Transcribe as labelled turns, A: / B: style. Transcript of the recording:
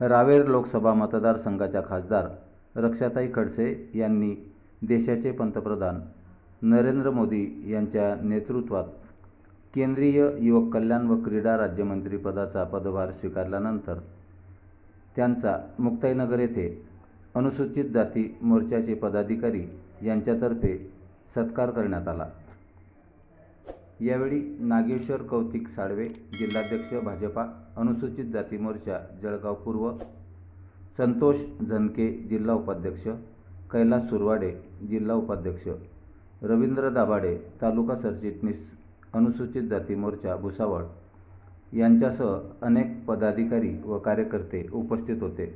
A: रावेर लोकसभा मतदारसंघाच्या खासदार रक्षाताई खडसे यांनी देशाचे पंतप्रधान नरेंद्र मोदी यांच्या नेतृत्वात केंद्रीय युवक कल्याण व क्रीडा राज्यमंत्रीपदाचा पदभार स्वीकारल्यानंतर त्यांचा मुक्ताईनगर येथे अनुसूचित जाती मोर्चाचे पदाधिकारी यांच्यातर्फे सत्कार करण्यात आला. यावेळी नागेश्वर कौतिक साळवे जिल्हाध्यक्ष भाजपा अनुसूचित जाती मोर्चा जळगाव पूर्व संतोष झनके जिल्हा उपाध्यक्ष कैलास सुरवाडे जिल्हा उपाध्यक्ष रवींद्र दाभाडे तालुका सरचिटणीस अनुसूचित जाती मोर्चा भुसावळ यांच्यासह अनेक पदाधिकारी व कार्यकर्ते उपस्थित होते.